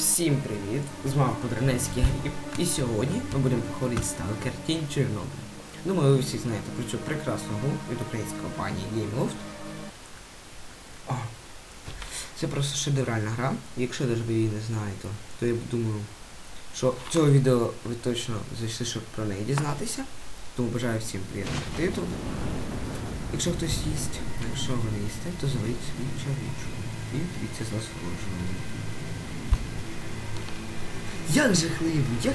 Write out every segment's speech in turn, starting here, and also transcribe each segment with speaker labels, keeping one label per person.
Speaker 1: Всім привіт! З вами Подренецький Гріб. І сьогодні ми будемо проходити Stalker Тінь Чорнобиль. Думаю, ви всі знаєте про цю прекрасну гру від української компанії GameLoft. Це просто шедевральна гра. Якщо навіть ви її не знаєте, то я думаю, що цього відео ви точно зайшли, щоб про неї дізнатися. Тому бажаю всім приємного апетиту. Якщо хтось їсть, якщо ви не їсте, то залийте свій чарічку. І дивіться з насолоджуванням. Як жахливо, як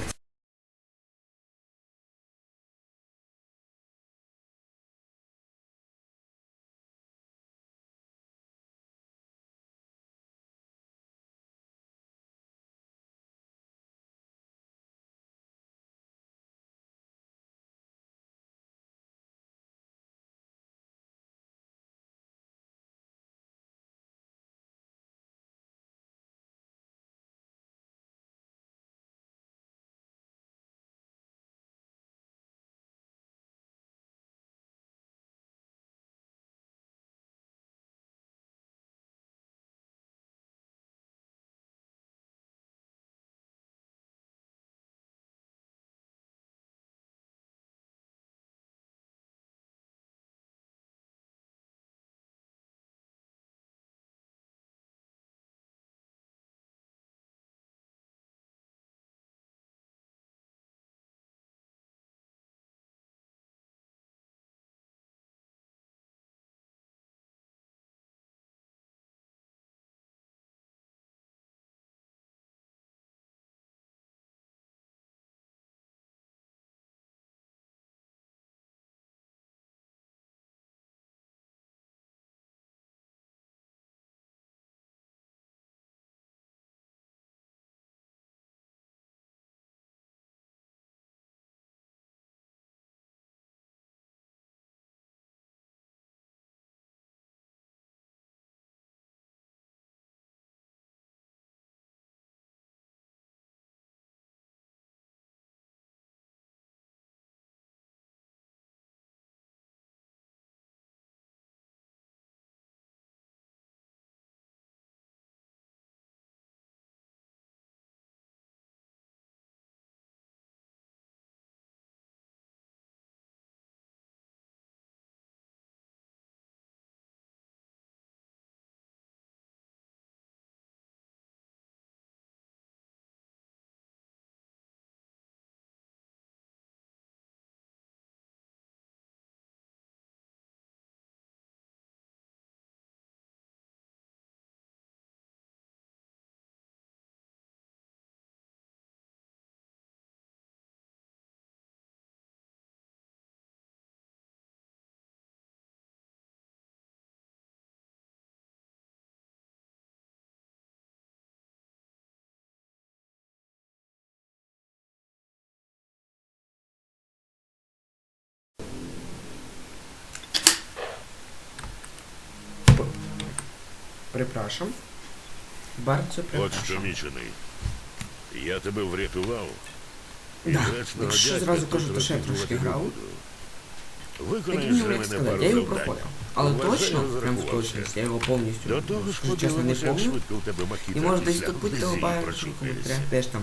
Speaker 1: Припрашам. Bardzo
Speaker 2: От
Speaker 1: припрашам.
Speaker 2: що мічений. Я тебе врятував. І
Speaker 1: Да,
Speaker 2: гречного
Speaker 1: якщо зразу кажу, то ще я
Speaker 2: розігрувати
Speaker 1: трошки
Speaker 2: не
Speaker 1: грав.
Speaker 2: буду.
Speaker 1: Як
Speaker 2: Виконаєш
Speaker 1: мені
Speaker 2: мене
Speaker 1: сказати,
Speaker 2: пару
Speaker 1: я його
Speaker 2: завдань.
Speaker 1: проходив. Але точно, прям в
Speaker 2: розрахувався.
Speaker 1: точності, я його повністю,
Speaker 2: До того ж,
Speaker 1: скажу чесно, не
Speaker 2: подивимося, як
Speaker 1: помню.
Speaker 2: швидко в тебе
Speaker 1: І
Speaker 2: махітатися,
Speaker 1: може десь тут
Speaker 2: везі
Speaker 1: обачні в
Speaker 2: прочухаєшся.
Speaker 1: коментарях, теж там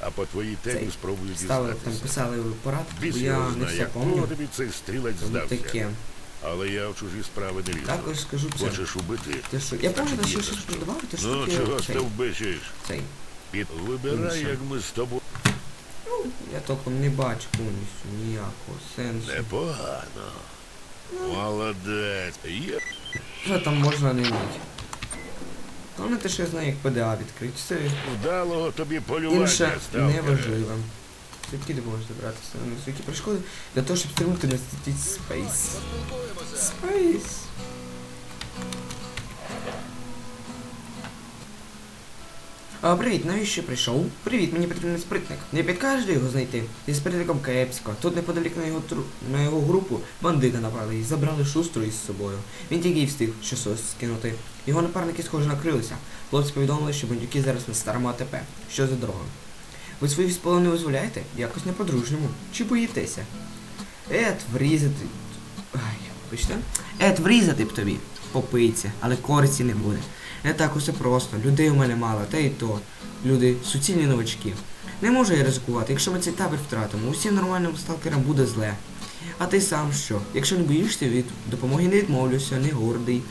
Speaker 2: А по твоїй темі
Speaker 1: цей,
Speaker 2: спробую
Speaker 1: ставили, там
Speaker 2: дізнатися.
Speaker 1: писали порад, бо
Speaker 2: Біс
Speaker 1: я
Speaker 2: його
Speaker 1: не
Speaker 2: знає,
Speaker 1: все
Speaker 2: як
Speaker 1: помню.
Speaker 2: тобі цей стрілець здався.
Speaker 1: таке.
Speaker 2: Але я в чужі справи не лізу.
Speaker 1: Також скажу це.
Speaker 2: Хочеш убити?
Speaker 1: Те, що... Я помню,
Speaker 2: Значить,
Speaker 1: що щось
Speaker 2: за що. Ну, чого ж
Speaker 1: цей,
Speaker 2: ти вбичиш?
Speaker 1: цей.
Speaker 2: Під... Вибирай, як ми з тобою.
Speaker 1: Ну, Я толком не бачу повністю ніякого сенсу.
Speaker 2: Непогано. Молодець. Є.
Speaker 1: Що там можна не вміти? Головне те, що я знаю, як ПДА відкрити. Все
Speaker 2: Вдалого тобі полювання,
Speaker 1: інше
Speaker 2: сталкере.
Speaker 1: неважливо. Звідки ти можеш добратися на високі перешкоди для того, щоб стрибнути на стіті Space. Space. Привіт, навіщо прийшов? Привіт, мені потрібен спритник. Не підкажеш його знайти? Зі спритником кепсько. Тут неподалік на його тру... на його групу бандити напали і забрали шустру із собою. Він тільки й встиг щось скинути. Його напарники, схоже, накрилися. Хлопці повідомили, що бандюки зараз на старому АТП. Що за дорога? Ви свої споло не дозволяєте? Якось не по-дружньому. Чи боїтеся? Ет, врізати. Ай, бачите? Ет, врізати б тобі. Попиться, але користі не буде. Не так усе просто. Людей у мене мало, та й то. люди суцільні новачки. Не можу я ризикувати, якщо ми цей табір втратимо, усім нормальним сталкерам буде зле. А ти сам що? Якщо не боїшся від допомоги не відмовлюся, не гордий.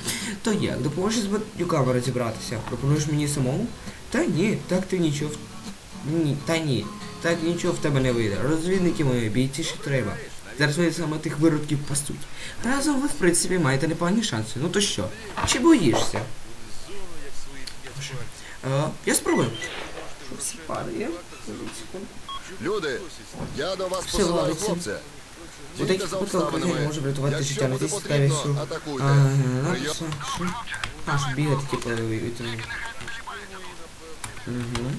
Speaker 1: То як? Допоможеш з батюками розібратися? Пропонуєш мені самому? Та ні, так ти нічого. Ні, та ні. Так нічого в тебе не вийде. Розвідники мої, бійці ще треба. Зараз вони саме тих виродків пастуть. Разом ви, в принципі, маєте непогані шанси. Ну то що? Чи боїшся? Е, я спробую. Падає?
Speaker 3: Люди, я до вас
Speaker 1: Все
Speaker 3: посилаю
Speaker 1: ладиться.
Speaker 3: хлопця.
Speaker 1: У таких випадках
Speaker 3: обставинами.
Speaker 1: може врятувати життя. Не
Speaker 3: буде
Speaker 1: ти цікаві,
Speaker 3: потрібно,
Speaker 1: що...
Speaker 3: атакуйте.
Speaker 1: Ага,
Speaker 3: Прийом.
Speaker 1: що? Що? А, що бігати, типу, і тому. Угу.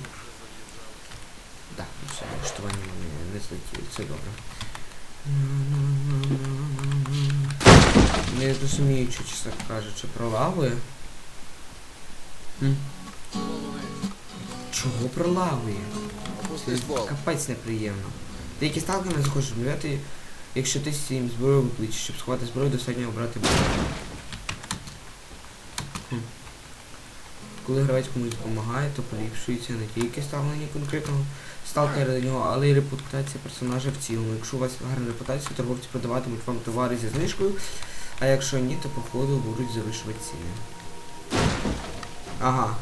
Speaker 1: Все, налаштування не, не злетіли, це добре. Не розумію, що, чесно кажучи, про лави. Чого про лави?
Speaker 3: Опусти
Speaker 1: Це
Speaker 3: ствол.
Speaker 1: капець неприємно. Деякі сталкери не захочуть розмовляти, якщо ти їм зброю викличеш, щоб сховати зброю, достатньо обрати броню. Коли гравець комусь допомагає, то поліпшується не тільки ставлення конкретного сталкера до нього, але й репутація персонажа в цілому. Якщо у вас гарна репутація, торговці продаватимуть вам товари зі знижкою, а якщо ні, то походу будуть завишувати ціни. Ага.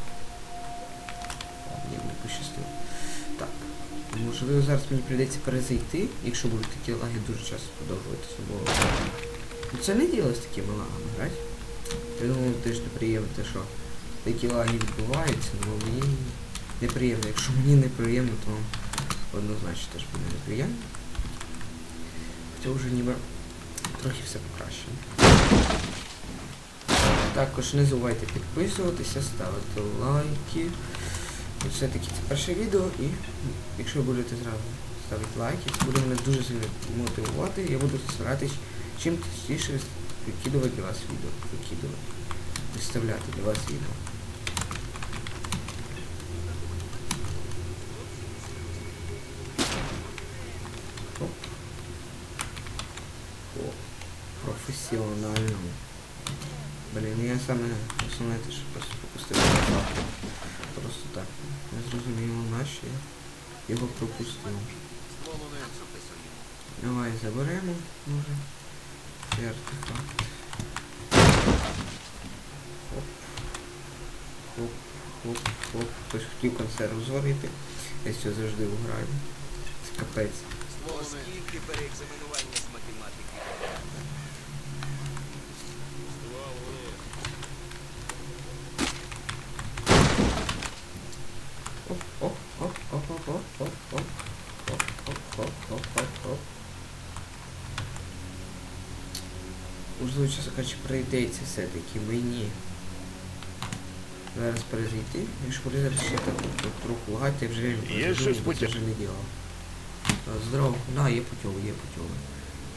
Speaker 1: Ні, не пощастило. Так. Можливо, зараз мені прийдеться перезайти, якщо будуть такі лаги дуже часто продовжуватися, бо це не діло з такими лагами, грати. Я думаю, теж неприємно те, що такі лаги відбуваються, але мені неприємно. Якщо мені неприємно, то однозначно теж буде неприємно. Хоча вже ніби трохи все покращено. Також не забувайте підписуватися, ставити лайки. Все-таки це перше відео і якщо ви будете зразу ставити лайки, це буде мене дуже сильно мотивувати. Я буду старатись чим частіше викидувати для вас відео. Викидувати. Виставляти для вас відео. Оп. О, професіонально. Блін, я саме основне те, що просто пропустив. Просто так. Не зрозуміло наші. Його пропустив. Давай заберемо, може. Цей артефакт. Хоп. Хоп, хоп, хоп. Хтось хотів консерву зварити. Я цього завжди граю. Це капець.
Speaker 4: Оскільки переекзаменування
Speaker 1: Можливо, прийдеться все-таки мені. Зараз перезайти. Якщо буде зараз ще так трохи лагати, вже це вже не діло. А, Здорово. Да, є путьово, є путьово.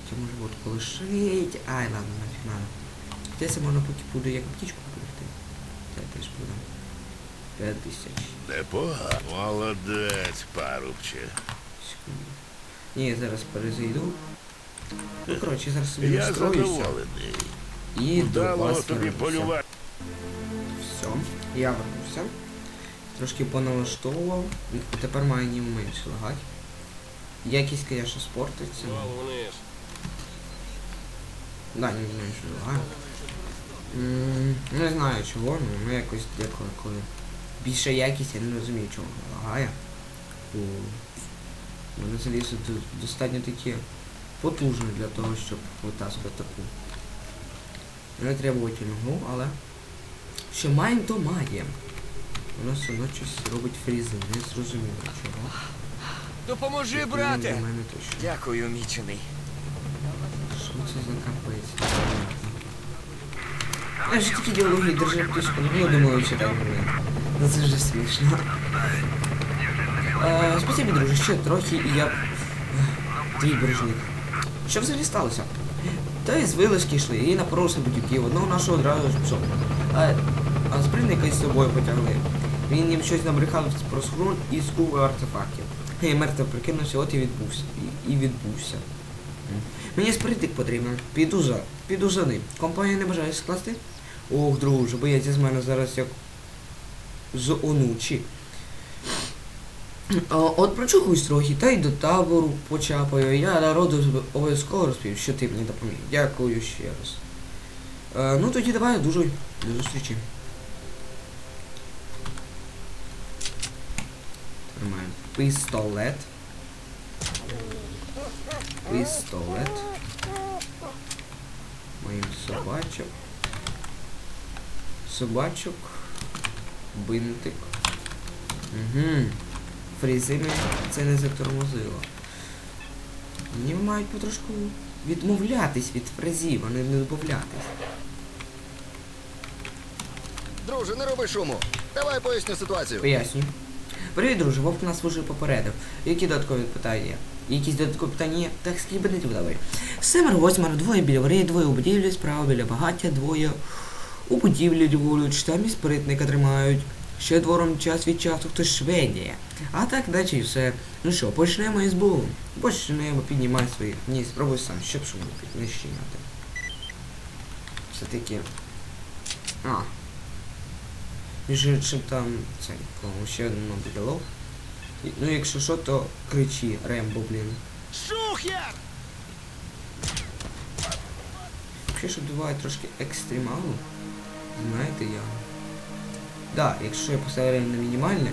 Speaker 1: Це може бути полишить. Ай, ладно, нафіг надо. Десь я можна поки буду як птічку прийти. Це я теж продам. 5 тисяч.
Speaker 2: Непогано. Молодець, парубче.
Speaker 1: Секунду. Ні, зараз перезайду. Ну, коротше, зараз собі
Speaker 2: Я
Speaker 1: настроюся
Speaker 2: задоволений.
Speaker 1: І до вас
Speaker 2: тобі полювати.
Speaker 1: Все, я вернувся. Трошки поналаштовував. Тепер має ні менше лагати. Якість, звісно, спортиться. Да, не менше лагає. Не знаю чого, ну ну, якось деколи, коли більша якість, я не розумію, чого лагає. У мене залізо достатньо таке потужне для того, щоб витаскувати таку. Не требувательну гру, але що маємо, то маємо. Воно все одно щось робить фрізи, не зрозуміло чого.
Speaker 4: Допоможи, брате!
Speaker 1: Мене.
Speaker 4: Дякую, мічений.
Speaker 1: Що це за капець? Я ж такі діалоги держи птичку, ну думаю, чи так буде. Ну це вже смішно. Е, спасибі, друже, ще трохи і я. б- Твій бережник. Що взагалі сталося? Та із вилазки йшли і напоровся будь-яків, одного нашого одразу ж пішов. А, а спринника з собою потягли. Він їм щось набрехав про схрон і скув артефактів. Я мертво прикинувся, от і відбувся. І, і відбувся. Мені спритик потрібен. Піду за. Піду за ним. Компанія не бажає скласти? Ох, друже, бояться з мене зараз як з онучі. От прочухуюсь трохи, та й до табору почапаю. Я народу обов'язково розповів, що ти мені допоміг. Дякую ще раз. Е, ну тоді давай, дуже до зустрічі. Тримаємо пістолет. Пістолет. Моїм собачок. Собачок. Бинтик. Угу. Фрізими це не затормозило. Мені мають потрошку відмовлятись від фрезів, а не додатись.
Speaker 3: Друже, не роби шуму. Давай поясню ситуацію.
Speaker 1: Пояснюю. Привіт, друже, вовк нас вже попередив. Які додаткові питання? Якісь додаткові питання є? Так скібанити давай. Семеро, восьмеро, двоє біля вори, двоє у будівлі, справа біля багаття, двоє у будівлі львують, там і спритника тримають. Ще двором час від часу хтось шведіє. А так далі все. Ну що, почнемо із Богом. Почнемо, піднімай свої. Ні, спробуй сам, щоб шуму не щиняти. Все-таки. А. Між іншим там цей, ще один мабуть Ну якщо що, то кричи, Рембо, блін.
Speaker 4: Шухер!
Speaker 1: Ще що буває трошки екстремалу. Знаєте я. Да, якщо я поставив на мінімальне,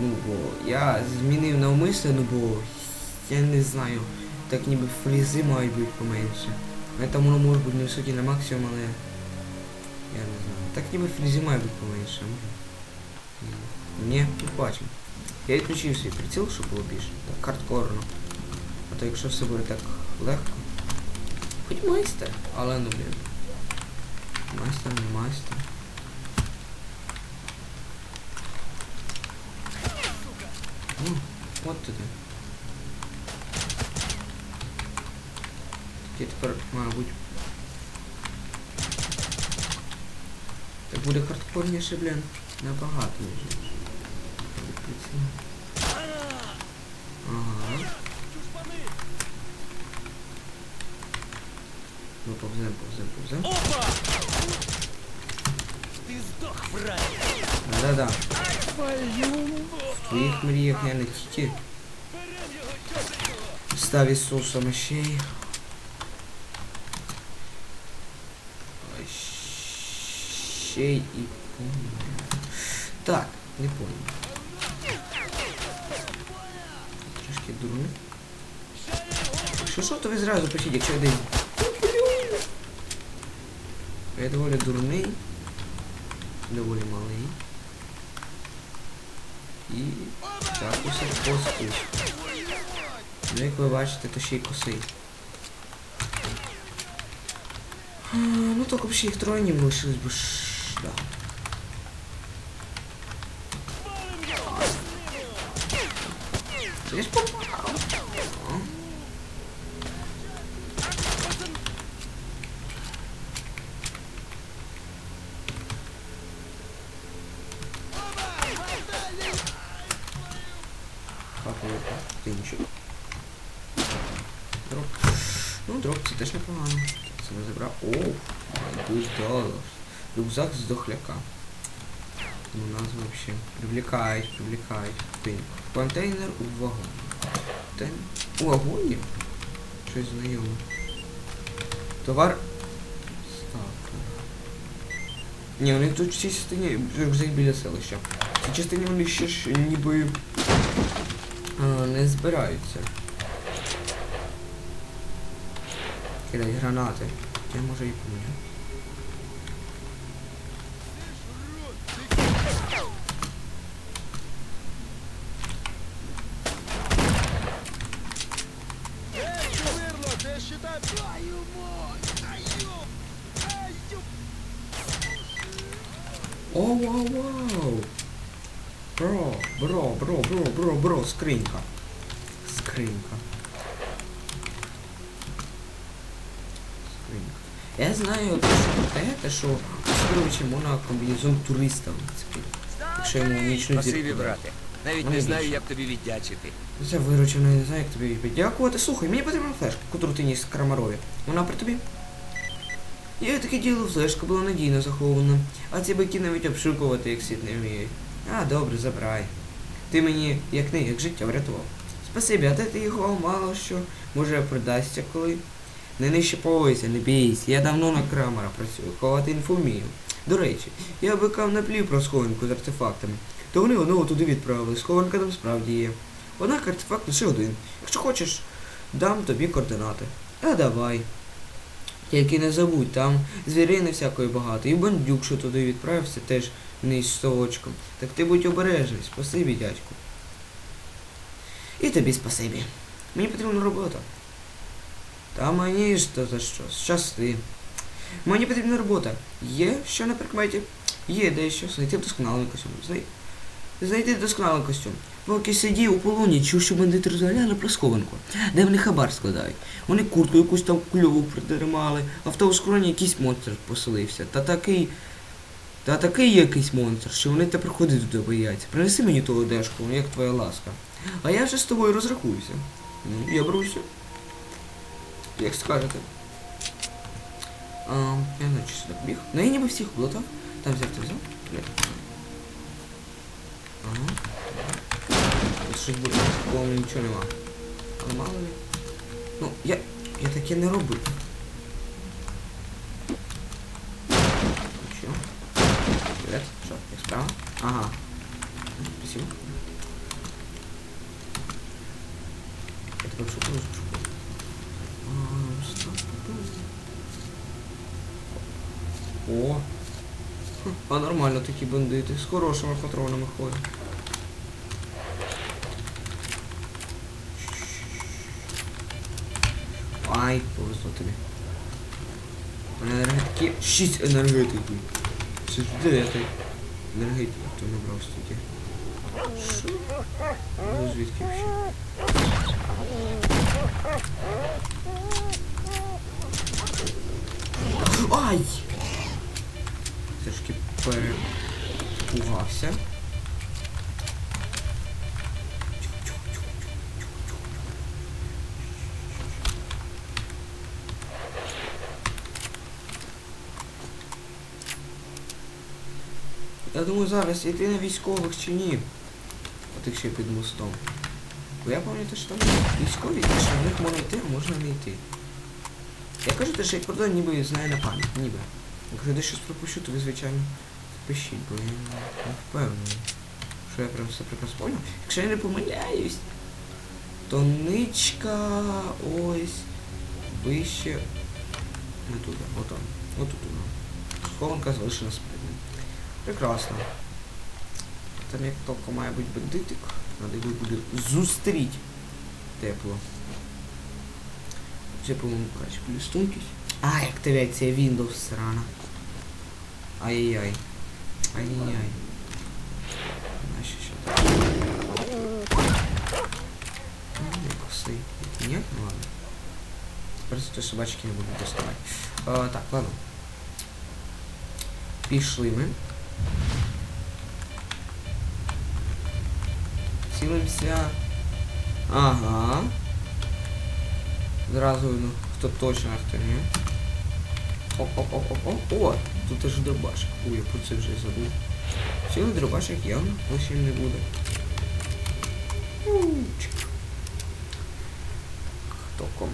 Speaker 1: ну бо я змінив навмисно, ну бо я не знаю, так ніби фрізи мають бути поменше. Ну, Там воно може бути не високі на максимум, але я не знаю. Так ніби фрізи мають бути поменше. Ні, ну бачимо. Я відключив свій приціл, щоб було більше. Так, хардкорно. А то якщо все буде так легко. Хоч майстер, але ну блін. Майстер не майстер. Ну, от туди. Таке тепер, мабуть. Так буде хардкорніше, блін. Набагато вже. Ага. Ну, повзем, повзем, повзем.
Speaker 4: Опа! Ти здох, фраєр!
Speaker 1: Да-да-да. В твоїх мріях я не тільки став Ісусом, а ще і. Так, не понял. Трошки дурно. Що що, то ви зразу пишіть, якщо десь... Я доволі дурний. Доволі малий. І так усе по. Ну, як ви бачите, то ще й косий. Ну так взагалі їх троє не лишилось би. Да. Я ж попав. О. Папа, тинчик. Дроп. Ну, дроп це теж непогано. Це ми забрав. О, майбуть долар. Рюкзак з дохляка. Ну, назва вообще. Привлекають. Тинь. Контейнер у вагон. Тен... У вагоні? Щось знайоме. Товар. Ставка. Ні, них тут в цій частині рюкзак біля селища. В цій частині вони ще ж ніби не збираються. Кидай гранати. Я може і помню. О, вау, вау! Бро, бро, бро, бро, бро, бро, скринька. Скринька. Скринька. Я знаю те, що скоровичі можна комбінезон туриста вицепити. Якщо йому нічну зірку.
Speaker 4: брате. Навіть
Speaker 1: Ну,
Speaker 4: не знаю,
Speaker 1: більше.
Speaker 4: як тобі віддячити.
Speaker 1: Це виручено, я не знаю, як тобі подякувати. Слухай, мені потрібна флешка, яку ти ніс Крамарові. Вона при тобі? Я таке діло, флешка була надійно захована. А ці бики навіть обшукувати як слід не вміють. А, добре, забирай. Ти мені як не як життя врятував. Спасибі, а де ти його мало що може придасться коли. Не нижче пояса, не бійся, я давно на крамера працюю, ховати інфу вмію. До речі, я бикав на плів про схованку з артефактами. То вони одного туди відправили, схованка там справді є. Однак артефакт лише один. Якщо хочеш, дам тобі координати. А давай. Тільки не забудь, там звірини всякої багато. І бандюк, що туди відправився, теж з совочком. Так ти будь обережний, спасибі, дядьку. І тобі спасибі. Мені потрібна робота. Та мені ж то за що? Щасти. Мені потрібна робота. Є що на прикметі? Є дещо. Знайти досконалий костюм. Знай... Знайти досконалий костюм. Поки сидів у полоні, чув, що бандити розгаляли про схованку, де вони хабар складають. Вони куртку якусь там кльову притримали, а в того скроні якийсь монстр поселився. Та такий. Та такий якийсь монстр, що вони тепер ходити туди бояться. Принеси мені ту одежку, як твоя ласка. А я вже з тобою розрахуюся. Ну, я беруся. Як скажете. А, я чи сюди побіг. Ну я ніби всіх облутав. Там взяв, ти взяв? Ага. Тут щось буде, нічого нема. Але мало ли. Ну, я. Я таке не робив. Что, их справа? Ага. Спасибо. Это как шутка, нужно шутка. О. А нормально такі бандити. З хорошими патронами ходять. Ай, повезло тобі. У мене енергетики... 6 енергетиків. 69. Енергії хто набрав стільки. Ну звідки ще? Ай! Трошки перепугався. Я думаю зараз йти на військових чи ні. От якщо під мостом. Бо я пам'ятаю, що там військові, і що в них можна йти, а можна не йти. Я кажу, те, що я кордон ніби знаю на пам'ять, ніби. Якщо десь щось пропущу, то ви, звичайно, пишіть, бо я не впевнений, що я прям все прекрасно поняв. Якщо я не помиляюсь, то ничка ось вище. Не туди, отам. Отут воно. Схованка спереду. Прекрасно. Там як тільки має бути бандитик, треба його буде зустріти тепло. Це, по-моєму, краще плюс стойкість. А, активація Windows срана. Ай-яй-яй. Ай-яй-яй. Наші що так. Коси. Ні? Ну ладно. Просто собачки не буду доставати. А, так, ладно. Пішли ми. Цілимся. Ага. Зразу видно, хто точно, а. Оп-оп-оп-оп-оп. О, тут теж дробашик. Ой, я про це вже забув. Цілий дробашик явно лишнім не буде. Током.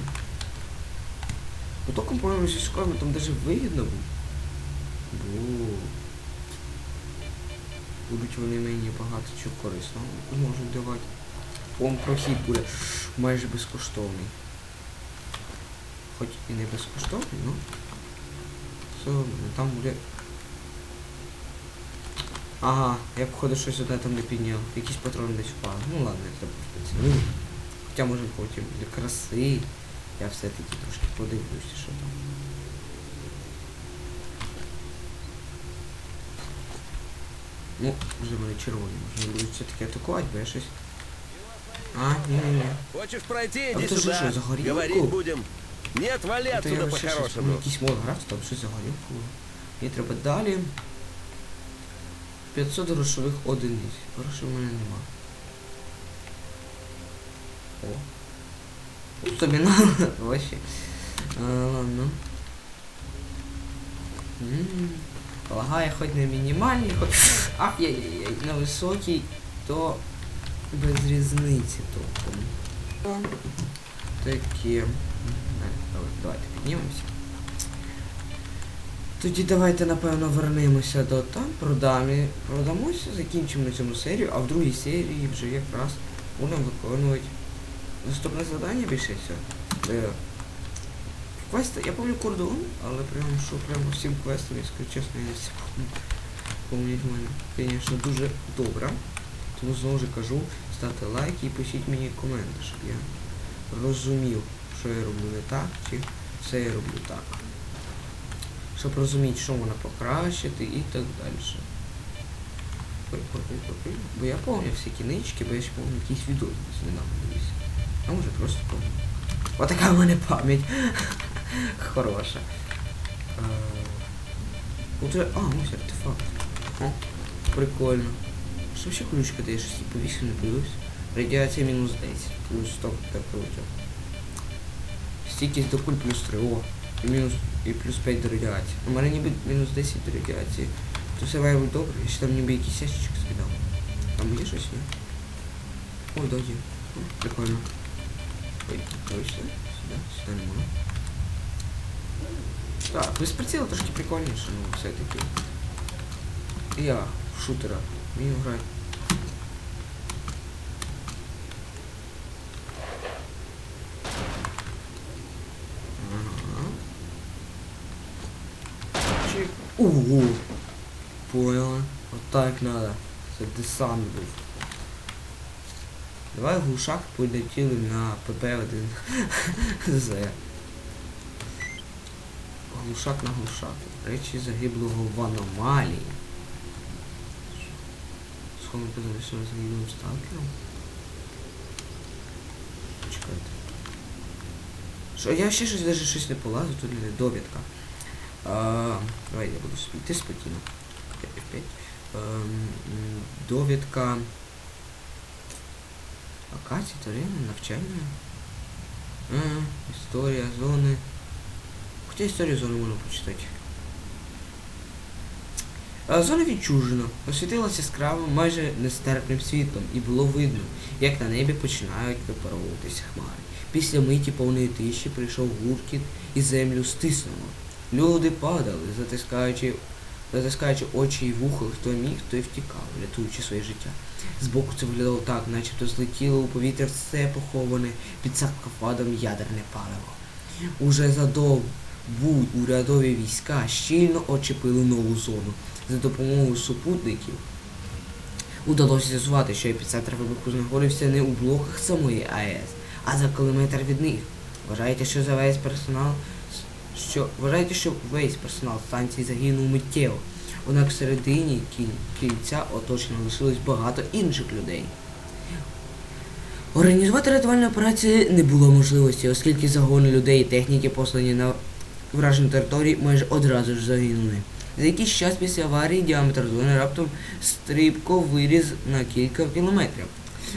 Speaker 1: Ну током, по-моєму, зі школами там даже вигідно був. Бо... Будуть вони мені багато чого корисного можуть давати. Он прохід буде майже безкоштовний. Хоч і не безкоштовний, ну все одно там буде. Ага, я походу щось одне там не підняв. Якісь патрони десь впали. Ну ладно, я треба спеціально. Хоча може потім для краси. Я все-таки трошки подивлюся, що там. Ну, вже вони червоні, можна будуть все-таки атакувати, бо я щось. А, ні-ні-ні.
Speaker 4: Хочешь пройти,
Speaker 1: А же
Speaker 4: сюда.
Speaker 1: что, за горелку?
Speaker 4: Говорить будем. Нет, вали
Speaker 1: я
Speaker 4: отсюда по-хорошему.
Speaker 1: якийсь мод грав, там щось загорів. було. Мені треба далі. 500 грошових одиниць. Грошей в мене нема. О. Ну, тобі надо, вообще. А, ладно. М, Лагає хоч на мінімальній, хоч. Ах, яй-яй-яй, на високій, то без різниці тобто. Таке. Е, Давайте піднімемося. Тоді давайте, напевно, вернемося до там, продамі, продамося, закінчимо цьому серію, а в другій серії вже якраз будемо виконувати наступне завдання більше всього. Квести, я пам'ятаю кордон, але прям що прямо всім квестом, я скажу чесно, я не всі мене. Звісно, дуже добре. Тому знову ж кажу, ставте лайки і пишіть мені коменти, щоб я розумів, що я роблю не так, чи все я роблю так. Щоб розуміти, що можна покращити і так далі. Бо я пам'ятаю всі кінички, бо я ще пам'ятаю якийсь відео недавно дивився. А може просто пам'ятаю. Отака в мене пам'ять. Хороша. Е, Оце... А, ось артефакт. О, прикольно. Що ще ключка дає щось повіше не подивився? Радіація мінус 10. Плюс 100 так круто. Стійкість до куль плюс 3. О. І мінус і плюс 5 до радіації. У мене ніби мінус 10 до радіації. То все має бути добре, я ще там ніби якийсь ящичок скидав. Там є щось, ні? Ой, да, є. О, Прикольно. Ой, ой, сюди, сюди, сюди Так, без приціла трошки прикольніше, ну все-таки. Я в шутера вмію грати. Ого! Поняла. Вот так надо. Це десант був. Давай глушак полетіли на ПП-1 З. Глушак на глушак. Речі загиблого в аномалії. Схованка залишила загиблим сталкером. Чекайте. Що, я ще щось даже щось не полазу, тут не довідка. Давай я буду спіти спокійно. F5. Ем, довідка. Акація, Тарина, навчання. А, історія зони. Хоча історію зони можна почитати. Зона відчужена, освітилася яскравим, майже нестерпним світлом, і було видно, як на небі починають випаровуватися хмари. Після миті повної тиші прийшов гуркіт і землю стиснуло. Люди падали, затискаючи, затискаючи очі і вуха, хто міг, той втікав, рятуючи своє життя. Збоку це виглядало так, начебто злетіло у повітря все поховане під саркофагом ядерне паливо. Уже задовбу урядові війська щільно очепили нову зону. За допомогою супутників удалося з'ясувати, що епіцентр вибуху знаходився не у блоках самої АЕС, а за кілометр від них. Вважаєте, що за весь персонал що вважаєте, що весь персонал станції загинув миттєво. Однак всередині кіль- кільця оточено лишилось багато інших людей. Організувати рятувальну операцію не було можливості, оскільки загони людей і техніки, послані на вражені території, майже одразу ж загинули. За якийсь час після аварії діаметр зони раптом стрибко виріс на кілька кілометрів.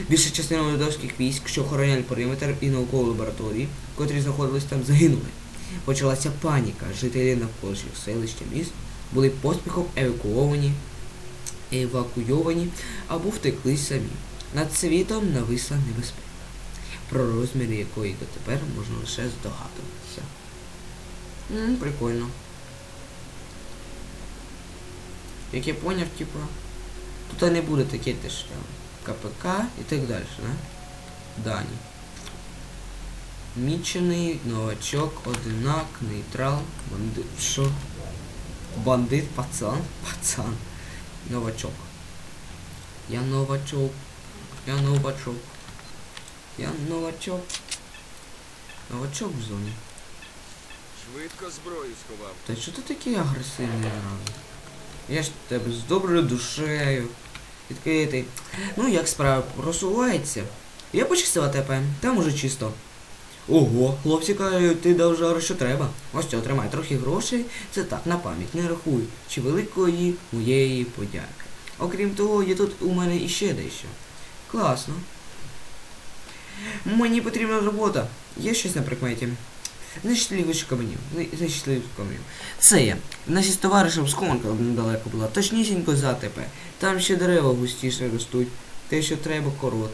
Speaker 1: Більша частина урядовських військ, що охороняли периметр і наукові лабораторії, котрі знаходились там, загинули. Почалася паніка. Жителі навколишніх селищ та міст були поспіхом евакуовані, евакуйовані або втекли самі. Над світом нависла небезпека, про розміри якої дотепер можна лише здогадуватися. М, прикольно. Як я поняв, типа, тут не буде таке теж там КПК і так далі, да? Дані. Мічений, новачок, одинак, нейтрал, бандит. Що? Бандит, пацан, пацан. Новачок. Я новачок. Я новачок. Я новачок. Новачок в зоні.
Speaker 4: Швидко зброю сховав.
Speaker 1: Та що ти такий агресивний зразу? Я ж тебе з доброю душею. Відкритий. Ну як справа просувається? Я почистила АТП, там уже чисто. Ого, хлопці кажуть, ти дав жару, що треба. Ось цього тримай трохи грошей, це так, на пам'ять, не рахуй, чи великої моєї подяки. Окрім того, є тут у мене іще дещо. Класно. Мені потрібна робота. Є щось на прикметі? Нещасливих каменів. Нещасливих каменів. Це є. Наші з товаришем схованка недалеко була, точнісінько за АТП. Там ще дерева густіше ростуть. Те, що треба, корот.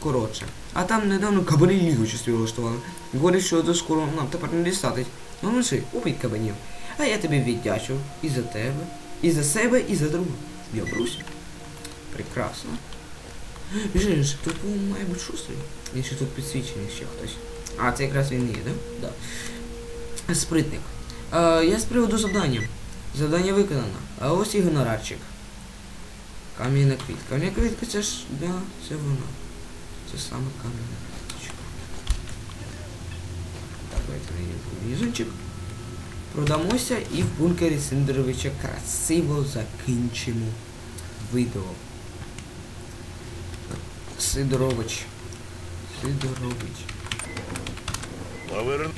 Speaker 1: коротше. А там недавно кабани лігу щось влаштували. Говорять, що до скоро нам тепер не дістатись. Ну лиши, убить кабанів. А я тобі віддячу і за тебе, і за себе, і за друга. Я брусь. Прекрасно. Жінж, тут має бути шустрий. Ще тут підсвічений ще хтось. А, це якраз він є, да? Да. Спритник. Е, я з приводу завдання. Завдання виконано. А ось і гонорарчик. Кам'яна квітка. Кам'яна квітка це ж, да, це вона. Це саме кам'яна квіточка. Давайте на візончик. Продамося і в бункері Сидоровича красиво закінчимо відео. Сидорович. Сидорович.
Speaker 2: Поверн...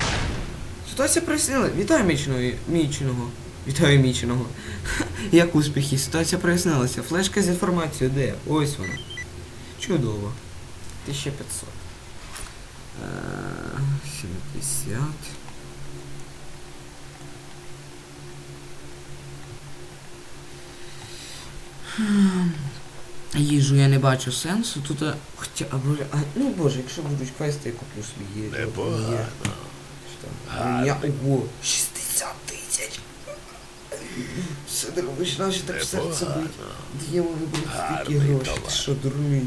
Speaker 1: Ситуація прояснила. Вітаю міченого. міченого. Вітаю міченого. Як успіхи? Ситуація прояснилася. Флешка з інформацією де? Ось вона. Чудово. 1500. Е, 70. Хм. Їжу я не бачу сенсу. Тут. а, Хоча, а боже, а, ну боже, якщо будуть квести, я куплю собі їжу.
Speaker 2: Непогано.
Speaker 1: Меня, ого, 60 тисяч. Сидорович, наче так серце бить. Де вибрати стільки
Speaker 2: товар.
Speaker 1: Ти що, дурний?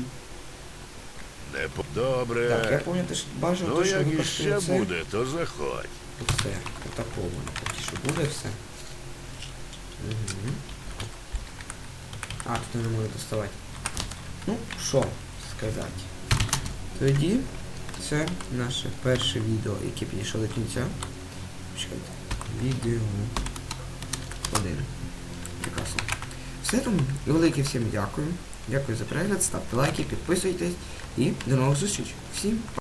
Speaker 2: Не по... Добре.
Speaker 1: Так, я пам'ятаю, що бажано
Speaker 2: ну,
Speaker 1: те, що
Speaker 2: як
Speaker 1: використовує
Speaker 2: іще
Speaker 1: це.
Speaker 2: буде, то заходь.
Speaker 1: Оце, отакого. Поки що буде все. Угу. А, тут не можу доставати. Ну, що сказати. Тоді це наше перше відео, яке підійшло до кінця. Чекайте. Відео. Один. Прекрасно. Все тому. Велике всім дякую. Дякую за перегляд, ставте лайки, підписуйтесь і до нових зустріч. Всім па!